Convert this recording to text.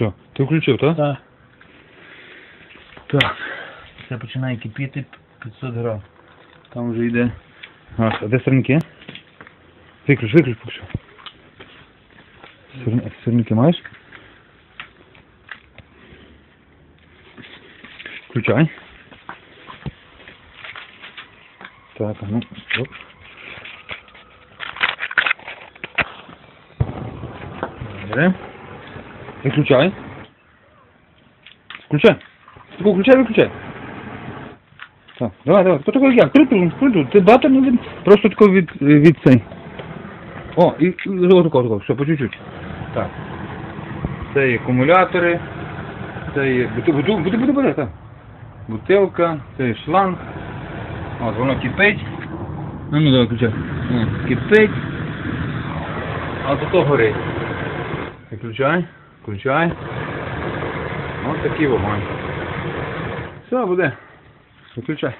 Все, ти включив, так? Так. Так. Це починає кипіти 500 грам. Там вже йде. А, а де сирники? Виключ, виключ поки що. Сирни- Сирники маєш? Включай. Так, а ну, оп. Добре. Виключай. Включай. Таку включай, виключай. Так, давай, давай. Хто такий як? Притул, притул. Ти багато не від... Просто тако від, від цей. О, і, і отако, отако, все, по чуть-чуть. Так. Це є акумулятори. Це є... Бути, бути, бути. Бутилка, це є шланг. От, воно кипить. Ну, ну, давай, включай. О, кипить. А тут горить. Виключай, включай. Ось такий вогонь. Все, буде. Виключай.